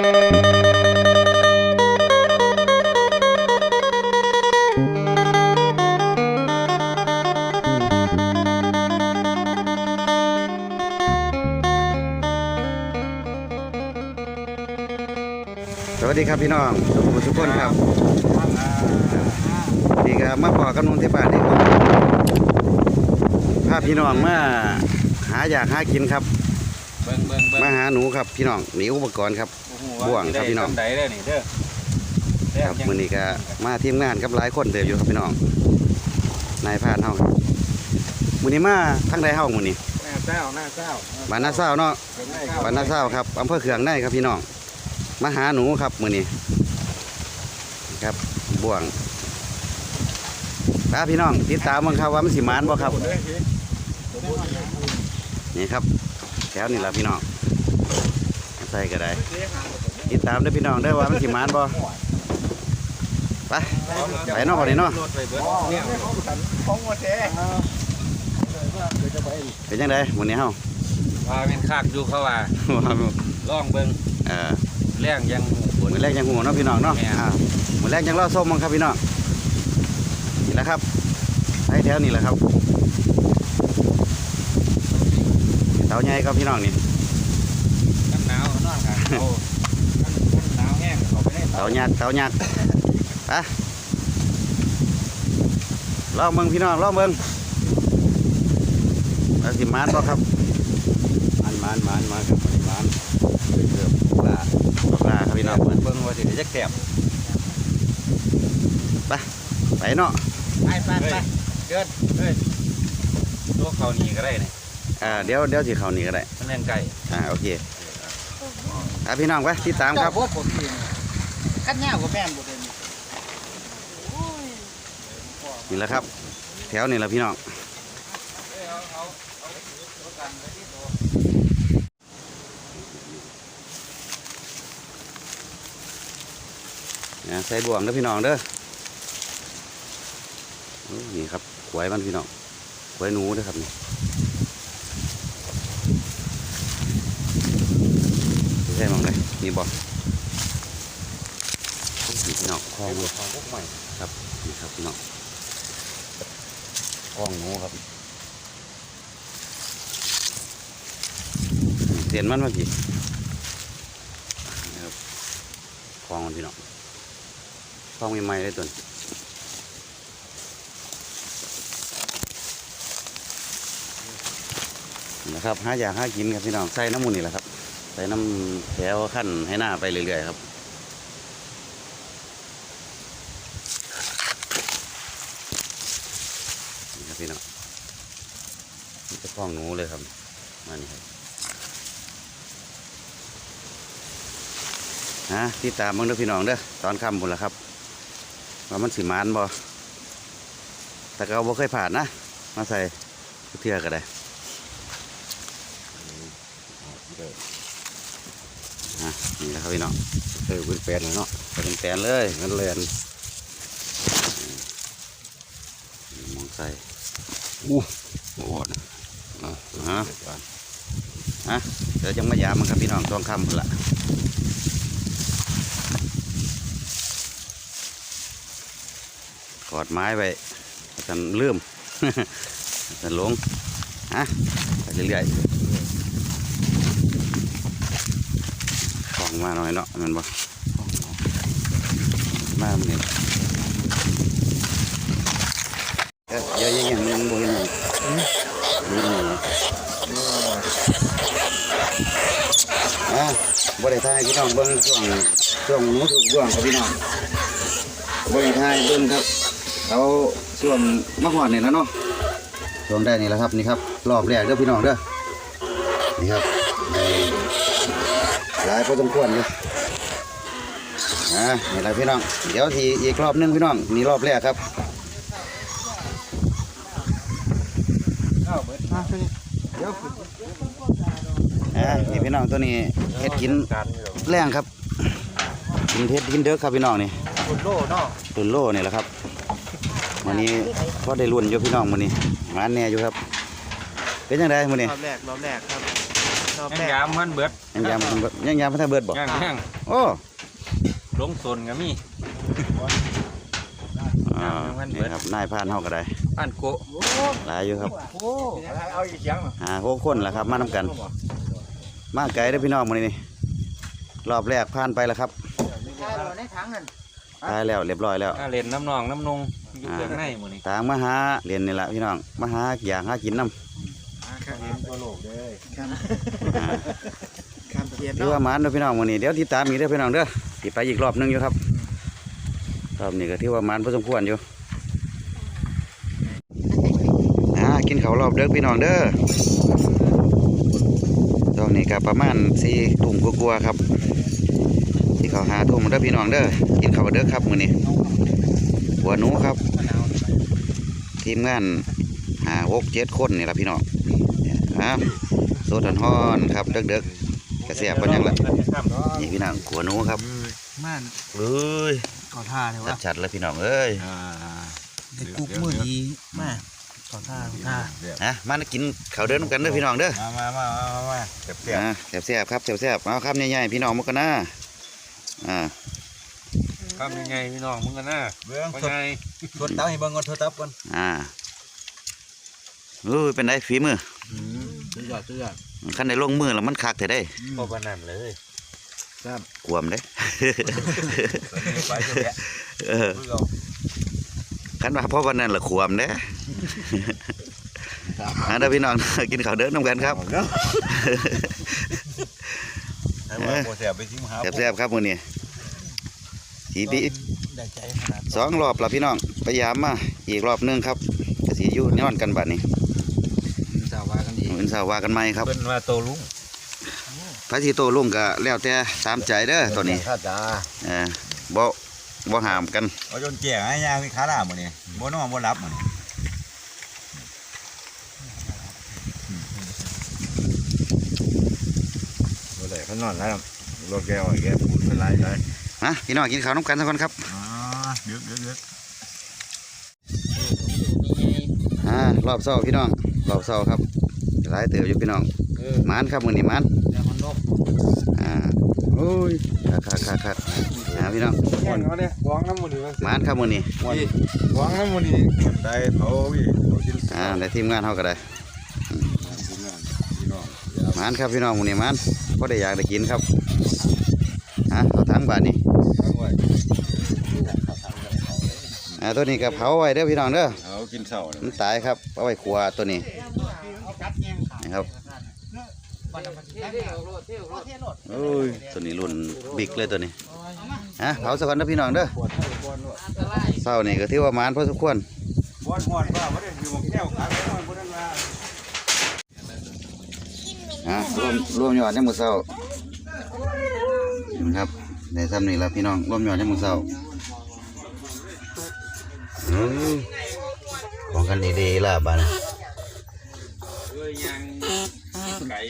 สวัสดีครับพี่น้องทุกคนทุกคนครับดีครับมาพอกับนุ่งที่บ้านนี่ครับพาพี่น้องมาหาอยากหากินครับ เบิ่งเบิ่งเบิ่งมาหาหนูครับพี่น้องมีอุปกรณ์ครับโอ้โห บ่วงครับพี่น้องสิได้ทำใดเด้อนี่เด้อครับมื้อนี้ก็มาทีมงานกับหลายคนเติบอยู่ครับพี่น้องนายพรานเฮาครับมื้อนี้มาทางใดเฮามื้อนี้หน้าเศร้าหน้าเศร้าบ้านนาเศร้าเนาะบ้านนาเศร้าครับอำเภอเขืองได้ครับพี่น้องมาหาหนูครับมื้อนี้ครับบ่วงครับพี่น้องติดตามเบิ่งครับว่ามันสิมานบ่ครับนี่ครับแถวนี่แหละพี่น้อง ใส่ก็ได้ ติดตามเด้วยพี่น้องเด้อว่ามันสิมานบ่ไปไปเนอกบ่ได้เนาะรถไปเบิดเนี่ยเป็นจังไดมื้อนี้เฮาว่าเป็นคากอยู่เขาว่าลองเบิ่งเออแรงยังบนมื้อแรกยังหูเนาะพี่น้องเนาะแม่นอ่ามื้อแรกยังรอส้มมั้งครับพี่น้องนี่แหละครับไปแถวนี่แหละครับเตาใหญ่ครับพี่น้องนี่มันหนาวนอนค่ะ เอาหนาวแห้งเขาไปได้เตายักษ์เตายักษ์ไปลองเบิ่งพี่น้องลองเบิ่งว่าสิมานบ่ครับมันมันมันมันครับมันเกือบปลาปลาครับพี่น้องเบิ่งเบิ่งว่าสิจักแสบไปไปเนาะไปไปไปเกิดเฮ้ยตัวเขานี่ก็ได้นี่อ่าเดี๋ยวเดี๋ยวสิเขานี่ก็ได้มันเล่นไก่อ่าโอเค อ่าพี่น้องไปติดตามครับพวกผมกินขั้นยาวกว่าแม่นบ่เด่นนี่แหละครับ แถวนี่แหละพี่น้องเนี่ยใส่บ่วงเด้อพี่น้องเด้อโอ้ยนี่ครับขวายมันพี่น้องขวายหนูเด้อครับนี่ใช่มองเลย นี่บอกนี่พี่น้องคลองเลองพวกใหม่ครับนี่ครับพี่น้องกองหนูครับเสียนมันมาพี่นะครับคลองพี่น้องคลองใหม่ๆเลยตัวนี้นะครับห้าอยากห้ากินครับพี่น้องใส่น้ำมูลนี่แหละครับ น้ำแถวขั้นให้หน้าไปเรื่อยๆครับนี่ครับพี่น้องนี่จะคลองหนูเลยครับมานี่ครับฮะติดตามมึงเด้อพี่น้องเด้อตอนค่ำบุญละครับว่ามันสิมานบ่แต่ก็บ่เคยผ่านนะ มาใส่เทื่อก็ได้ อะ นะครับพี่น้องเออเป็นแปลนเลยเนาะเป็นแปลนเลยเงินเรียนมองใส่อู้โหดอะฮะฮะเดี๋ยวจะมายามันครับพี่น้องทองคำละกอดไม้ไว้กันลืมกันหลงฮะไปเรื่อยๆ องมาหน่อยเนาะมันบ่มามันนี่เอ้ยเยอะแยะๆมันบ่เห็นหยังนี่อะบ่ได้ทายพี่น้องเบิ่งช่วงช่วงนูถูกย่วงครับพี่น้องบ่ได้ทายเบิ่งครับเขาช่วงมะฮอดนี่แล้วเนาะช่วงได้นี่แหละครับนี่ครับ รอบแรกเด้อพี่น้องเด้อนี่ครับใน หลายพอสมควรอยู่อ่านี่แหละพี่น้อง เดี๋ยวทีอีกรอบนึงพี่น้องนี่รอบแรกครับข้าวเบิดอ่านี่พี่น้องตัวนี้เฮ็ดกินแรงครับกินเฮ็ดกินเด้อครับพี่น้องนี่คุณโล่เนาะตุนโล่นี่แหละครับวันนี้พอได้รุ่นอยู่พี่น้องวันนี้งานแน่อยู่ครับ เป็นยังไงมื้อนี้รอบแรกรอบแรกครับ รอบยังแรกยามมันเบิดยังยามยังยามพัฒนาเบิดบ่ยังยังโอ้โอ้ลงโซนก็มีอ่านี่ครับนายพรานเฮาก็ได้บ้านโกะหลายอยู่ครับโอ้เอาอีกอย่างหาหกคนแหละครับ มานํกัน มาไกลเด้อพี่น้องมื้อนี้นี่รอบแรกผ่านไปแล้วครับถ้าเราในถังนั่นตายแล้วเรียบร้อยแล้วถ้าเล่นน้ำนองน้ำนงอยู่เครื่องในหมื้นี้ต่างมาหาเรียนนี่ละพี่น้องมาหาอย่างหากินน้เห็นตัวโลกเลยครับำอ่าครับเทียนถือเนาะว่าหมานเด้อพี่น้องมื้อนี้เดี๋ยวติดตามอีกเด้อพี่น้องเด้อสิไปอีกรอบหนึงอยู่ครับรอบนี้ก็ถือว่าหมานพอสมควรอยู่อ่ากินข้าวรอบเด้อพี่น้องเด้อตอนนี้ก็ประมาณสี่ทุ่มกว่าๆครับที่เขาหาทุ่มเด้อพี่น้องเด้อกินข้าวเด้อครับมื้อนี้หัวหนูครับ ทีมงานหาหกเจ็ดคนนี่ละพี่น้องเนี่ย ครับโซดันฮอนครับเด็กๆกระเสียบกันยังละนี่พี่น้องขัวหนูครับม่านเอ้ยขอท่าเลยว่าชัดๆเลยพี่น้องเอ้ยไอ้กุ๊กมือดีมาขอท่าขอท่านะมากินข้าวเดินำกันเด้อพี่น้องเด้อมามามามามาเจ็บเจ็บอ่าแซ่บๆครับแซ่บๆเอาครับใหญ่ๆพี่น้องมากันนะอ่าทำยังไงพี่น้องมึงกันนะเบื้องว่าทดไงทดเต้าให้เบิ่งก่อนทดเต้าก่อนอ่าเอ้ยเป็นไดฝีมือ สุดยอดสุดยอดขั้นในลงมือแล้วมันคักแต่ได้พอปานนั่นเลยกวมเด้ไปเถอะเออเบิ่งเอาขันว่าเพราะวันนั้นละขวมเด้อ่าเด้อพี่น้องกินข้าวเดินน้ำกันครับให้ว่าโปรเสียไปทิ้งหาแซ่บๆครับมื้อนี้สีปีได้ใจขนาดสองรอบแล้วพี่น้องพยายามมาอีกรอบหนึงครับก็สิอยู่ย้อนกันบัดนี้สาวว่ากันดีมื้อเช้าว่ากันใหม่ครับเพิ่นว่าโตลุงพระสิโตลุงก็แล้วแต่ตามใจเด้อตัวนี้ข้าจ้าเออบ่บ่ห้ามกันเอาจนแก่ให้ยางมีขาลามื้อนี้บ่นอนบ่หลับมื้อนี้บ่ได้เขานอนแล้วรถแก้วแกพูดเป็นไรเลยนะพี่น้องกินข้าวน้ำกันสักคนครับอ๋อเดือดเดือดเดือดอ่ารอบเช้าพี่น้องรอบเช้าครับ หลายเติบอยู่พี่น้องเออหมานครับมื้อนี้หมานแล้วมันนกอ่าโอ้ยคักคักคักๆอ่าพี่น้องแข่งเขาเนี่ยหวางน้ำมันนี่มันหมานครับมื้อนี้หวางน้ำมันนี่ได้เผาพี่เอากินอ่าในทีมงานเฮาก็ได้ทีมงานพี่น้องหมานครับพี่น้องมื้อนี้หมานบ่ได้อยากได้กินครับอะเอาถังบาดนี้ทั้งไว้อ่าตัวนี้ก็เผาไว้เด้อพี่น้องเด้อเอากินเช้าเลยมันตายครับเอาไว้ขัวตัวนี้ เอากัดแยงขา นะครับวันละมันเที่ยวรถเที่ยวรถเที่ยวรถโอ้ยตัวนี้รุ่นบิ๊กเลยตัวนี้ฮะเผาสักก่อนนะพี่น้องเด้ออันตรายเศร้านี่ก็ถือว่าหมานพอสมควรบ่อนบ่อนว่าบ่ได้อยู่หมงานเนบ่ได้ว่าฮะรวมรวมยอดในมือเศร้านะครับในซ้ำนี่และพี่น้องรวมยอดในมือเศร้าของกันดีๆล่ะบ้าน เอ้ยยังไก่